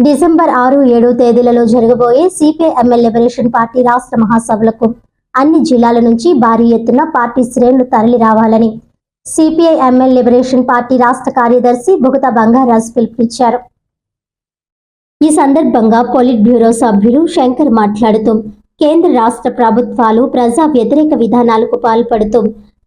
December ఆరు ఏడు తేదీలలో జరగబోయే సిపిఐఎంఎల్ లిబరేషన్ పార్టీ రాష్ట్ర మహాసభలకు అన్ని జిల్లాల నుంచి భారీ ఎత్తున పార్టీ శ్రేణులు తరలి రావాలని సిపిఐఎంఎల్ లిబరేషన్ పార్టీ రాష్ట్ర కార్యదర్శి బుగత బంగారాజు పిలుపునిచ్చారు. ఈ సందర్భంగా పొలిట్ బ్యూరో సభ్యులు శంకర్ మాట్లాడుతూ కేంద్ర రాష్ట్ర ప్రభుత్వాలు ప్రజా వ్యతిరేక విధానాలకు పాల్పడుతూ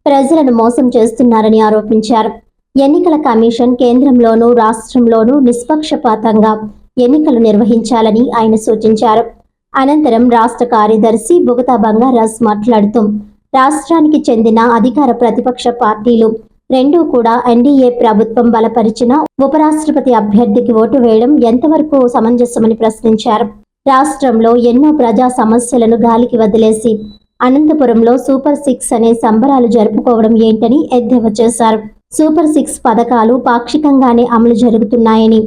ప్రజలను మోసం చేస్తున్నారని ఆరోపించారు. ఎన్నికల కమిషన్ కేంద్రంలోనూ రాష్ట్రంలోనూ నిష్పక్షపాతంగా ఎన్నికలు నిర్వహించాలని ఆయన సూచించారు. అనంతరం రాష్ట్ర కార్యదర్శి బుగతా బంగారాజ్ మాట్లాడుతూ రాష్ట్రానికి చెందిన అధికార ప్రతిపక్ష పార్టీలు రెండూ కూడా ఎన్డీఏ ప్రభుత్వం బలపరిచిన ఉపరాష్ట్రపతి అభ్యర్థికి ఓటు వేయడం ఎంతవరకు సమంజసమని ప్రశ్నించారు. రాష్ట్రంలో ఎన్నో ప్రజా సమస్యలను గాలికి వదిలేసి అనంతపురంలో సూపర్ సిక్స్ అనే సంబరాలు జరుపుకోవడం ఏంటని ఎద్దేవా చేశారు. సూపర్ సిక్స్ పథకాలు పాక్షికంగానే అమలు జరుగుతున్నాయని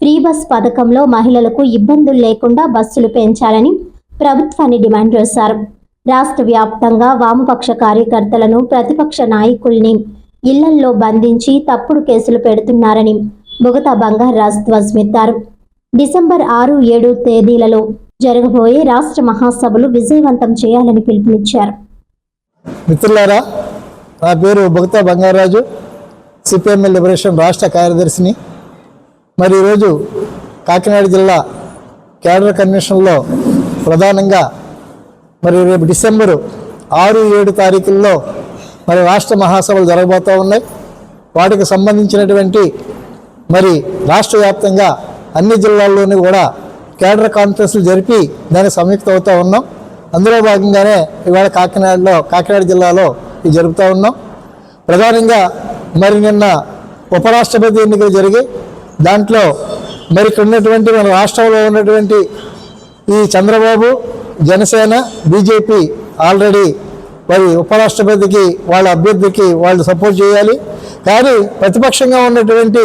ఫ్రీ బస్ పథకంలో మహిళలకు ఇబ్బందులు లేకుండా బస్సులు పెంచాలని ప్రభుత్వాన్ని డిమాండ్ చేశారు. రాష్ట్ర వ్యాప్తంగా వామపక్ష కార్యకర్తలను ప్రతిపక్ష నాయకుల్ని ఇళ్ళల్లో బంధించి తప్పుడు కేసులు పెడుతున్నారని బుగతా బంగారాజ్ ధ్వజమెత్తారు డిసెంబర్ ఆరు ఏడు తేదీలలో జరగబోయే రాష్ట్ర మహాసభలు విజయవంతం చేయాలని పిలుపునిచ్చారు. మిత్రులారా నా పేరు భక్త బంగారాజు సిపిఎంఎల్ లిబరేషన్ రాష్ట్ర కార్యదర్శిని. మరి ఈరోజు కాకినాడ జిల్లా కేడర్ కన్వెన్షన్లో ప్రధానంగా మరి రేపు డిసెంబరు ఆరు ఏడు తారీఖుల్లో మరి రాష్ట్ర మహాసభలు జరగబోతూ ఉన్నాయి. వాటికి సంబంధించినటువంటి మరి రాష్ట్ర వ్యాప్తంగా అన్ని జిల్లాల్లోనూ కూడా కేడర్ కాన్ఫరెన్స్లు జరిపి దానికి సంయుక్త అవుతూ ఉన్నాం. అందులో భాగంగానే ఇవాళ కాకినాడలో కాకినాడ జిల్లాలో ఇది జరుపుతూ ఉన్నాం. ప్రధానంగా మరి నిన్న ఉపరాష్ట్రపతి ఎన్నికలు జరిగి దాంట్లో మరి ఇక్కడ ఉన్నటువంటి మన రాష్ట్రంలో ఉన్నటువంటి ఈ చంద్రబాబు జనసేన బీజేపీ ఆల్రెడీ మరి ఉపరాష్ట్రపతికి వాళ్ళ అభ్యర్థికి వాళ్ళు సపోర్ట్ చేయాలి. కానీ ప్రతిపక్షంగా ఉన్నటువంటి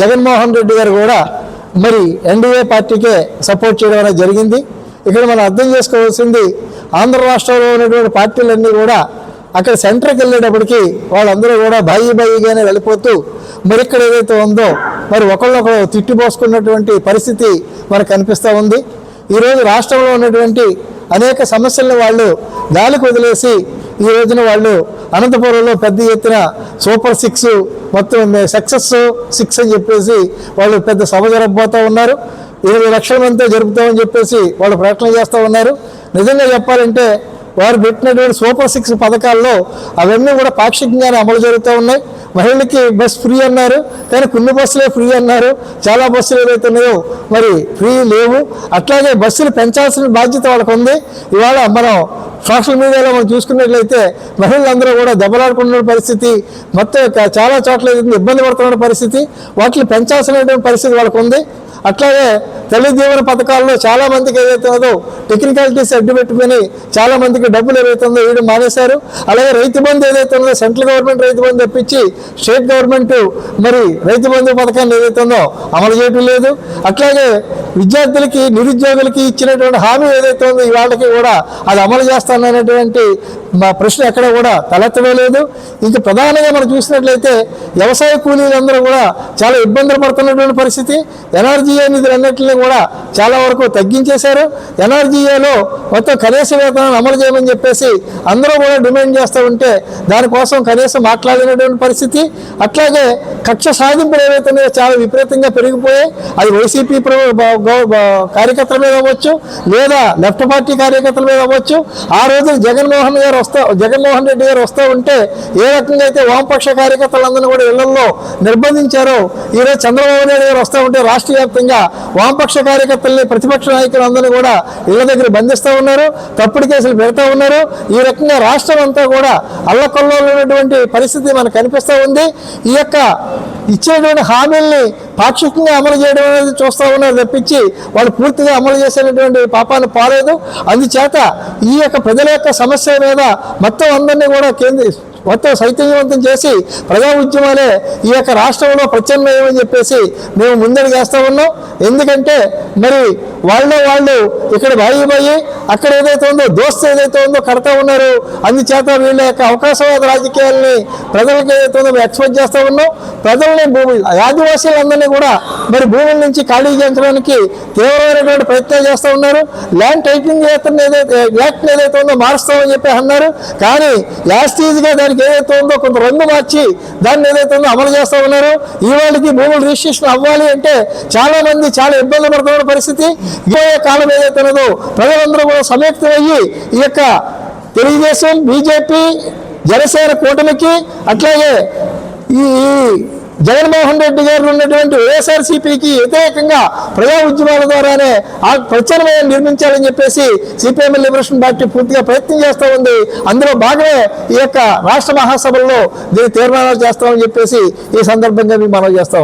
జగన్మోహన్ రెడ్డి గారు కూడా మరి ఎన్డీఏ పార్టీకే సపోర్ట్ చేయడం అనేది జరిగింది. ఇక్కడ మనం అర్థం చేసుకోవాల్సింది ఆంధ్ర రాష్ట్రంలో ఉన్నటువంటి పార్టీలన్నీ కూడా అక్కడ సెంటర్కి వెళ్ళేటప్పటికి వాళ్ళందరూ కూడా బాయి బాయిగానే వెళ్ళిపోతూ మరి ఇక్కడ ఏదైతే ఉందో మరి ఒకళ్ళొకరు తిట్టిపోసుకున్నటువంటి పరిస్థితి మనకు కనిపిస్తూ ఉంది. ఈరోజు రాష్ట్రంలో ఉన్నటువంటి అనేక సమస్యలను వాళ్ళు గాలికి వదిలేసి ఈ రోజున వాళ్ళు అనంతపురంలో పెద్ద ఎత్తున సూపర్ సిక్స్ మొత్తం సక్సెస్ సిక్స్ అని చెప్పేసి వాళ్ళు పెద్ద సభ జరగబోతూ ఉన్నారు. ఇరవై లక్షల మందితో జరుపుతామని చెప్పేసి వాళ్ళు ప్రకటన చేస్తూ ఉన్నారు. నిజంగా చెప్పాలంటే వారు పెట్టినటువంటి సూపర్ సిక్స్ పథకాల్లో అవన్నీ కూడా పాక్షికంగానే అమలు జరుగుతూ ఉన్నాయి. మహిళలకి బస్ ఫ్రీ అన్నారు. కానీ కొన్ని బస్సులే ఫ్రీ అన్నారు. చాలా బస్సులు ఏదైతే ఉన్నాయో మరి ఫ్రీ లేవు. అట్లాగే బస్సులు పెంచాల్సిన బాధ్యత వాళ్ళకు ఉంది ఇవాళ మనం సోషల్ మీడియాలో మనం చూసుకున్నట్లయితే మహిళలందరూ కూడా దెబ్బలాడుకుంటున్న పరిస్థితి మొత్తం చాలా చోట్ల ఇబ్బంది పడుతున్న పరిస్థితి వాటిని పెంచాల్సినటువంటి పరిస్థితి వాళ్ళకు ఉంది. అట్లాగే తల్లి దీవెన పథకాల్లో చాలా మందికి ఏదైతే ఉందో టెక్నికాలిటీస్ అడ్డు పెట్టుకుని చాలా మందికి డబ్బులు ఏదైతుందో ఉందో వేయడం మానేశారు. అలాగే రైతు బంధు ఏదైతే ఉందో సెంట్రల్ గవర్నమెంట్ రైతు బంధు తెప్పించి స్టేట్ గవర్నమెంట్ మరి రైతు బంధు పథకాన్ని ఏదైతే ఉందో అమలు చేయటం లేదు. అట్లాగే విద్యార్థులకి నిరుద్యోగులకి ఇచ్చినటువంటి హామీ ఏదైతే ఉందో ఈ వాళ్ళకి కూడా అది అమలు చేస్తారు చేస్తాననేటువంటి మా ప్రశ్న ఎక్కడ కూడా తలెత్తడం లేదు ఇంకా ప్రధానంగా మనం చూసినట్లయితే వ్యవసాయ కూలీలందరూ కూడా చాలా ఇబ్బందులు పడుతున్నటువంటి పరిస్థితి. ఎన్ఆర్జీఏ నిధులన్నింటినీ కూడా చాలా వరకు తగ్గించేశారు. ఎన్ఆర్జీఏలో మొత్తం కనీస వేతనాలు అమలు చేయమని చెప్పేసి అందరూ కూడా డిమాండ్ చేస్తూ ఉంటే దానికోసం కనీసం మాట్లాడినటువంటి పరిస్థితి. అట్లాగే కక్ష సాధింపులు ఏవైతే చాలా విపరీతంగా పెరిగిపోయాయి. అది వైసీపీ కార్యకర్తల మీద అవ్వచ్చు లేదా లెఫ్ట్ పార్టీ కార్యకర్తల మీద అవ్వచ్చు. ఆ రోజు జగన్మోహన్ గారు వస్తా జగన్మోహన్ రెడ్డి గారు వస్తూ ఉంటే ఏ రకంగా అయితే వామపక్ష కార్యకర్తలందరినీ కూడా ఇళ్ళలో నిర్బంధించారో ఈరోజు చంద్రబాబు నాయుడు గారు వస్తూ ఉంటే రాష్ట్ర వ్యాప్తంగా వామపక్ష కార్యకర్తల్ని ప్రతిపక్ష నాయకులందరినీ కూడా ఇళ్ళ దగ్గర బంధిస్తూ ఉన్నారు తప్పుడు కేసులు పెడతా ఉన్నారు. ఈ రకంగా రాష్ట్రం అంతా కూడా అల్లకొల్లలో ఉన్నటువంటి పరిస్థితి మనకు కనిపిస్తూ ఉంది. ఈ యొక్క ఇచ్చినటువంటి హామీల్ని పాక్షికంగా అమలు చేయడం అనేది చూస్తూ ఉన్నారు తప్పించి వాళ్ళు పూర్తిగా అమలు చేసేటువంటి పాపాన్ని పాలేదు. అందుచేత ఈ యొక్క ప్రజల యొక్క సమస్య మీద మొత్తం అందరినీ కూడా కేంద్ర మొత్తం చైతన్యవంతం చేసి ప్రజా ఉద్యమాలే ఈ యొక్క రాష్ట్రంలో ప్రత్యామ్నాయం అని చెప్పేసి మేము ముందడుగు వేస్తూ ఉన్నాం. ఎందుకంటే మరి వాళ్ళు వాళ్ళు ఇక్కడ బాయి బాయి అక్కడ ఏదైతే ఉందో దోస్తు ఏదైతే ఉందో కడతా ఉన్నారు అందుచేత వీళ్ళ యొక్క అవకాశవాద రాజకీయాల్ని ప్రజలకు ఏదైతే ఉందో మేము ఎక్స్పెక్ట్ చేస్తూ ఉన్నాం. ప్రజల్ని భూమి ఆదివాసీలందరినీ కూడా మరి భూముల నుంచి ఖాళీ చేయించడానికి తీవ్రమైనటువంటి ప్రయత్నం చేస్తూ ఉన్నారు. ల్యాండ్ టైటింగ్ యాక్ట్ని ఏదైతే యాక్ట్ని ఏదైతే ఉందో మారుస్తామని చెప్పి అన్నారు. కానీ యాస్టీజ్గా దానికి ఏదైతే ఉందో కొంత రంగు మార్చి దాన్ని ఏదైతే ఉందో అమలు చేస్తూ ఉన్నారు. ఇవాళకి భూములు రిజిస్ట్రేషన్ అవ్వాలి అంటే చాలామంది చాలా ఇబ్బంది పడుతున్న పరిస్థితి. ఇదే కాలం ఏదైతే ఉన్నదో ప్రజలందరూ కూడా సంయుక్తమయ్యి ఈ యొక్క తెలుగుదేశం బీజేపీ జనసేన కూటమికి అట్లాగే ఈ జగన్మోహన్ రెడ్డి గారు ఉన్నటువంటి వైఎస్ఆర్సీపీకి వ్యతిరేకంగా ప్రజా ఉద్యమాల ద్వారానే ఆ ప్రత్యామ్నాయం నిర్మించాలని చెప్పేసి సిపిఎం లిబరేషన్ పార్టీ పూర్తిగా ప్రయత్నం చేస్తూ ఉంది. అందులో భాగమే ఈ యొక్క రాష్ట్ర మహాసభల్లో దీన్ని తీర్మానాలు చేస్తామని చెప్పేసి ఈ సందర్భంగా మేము మనం చేస్తాం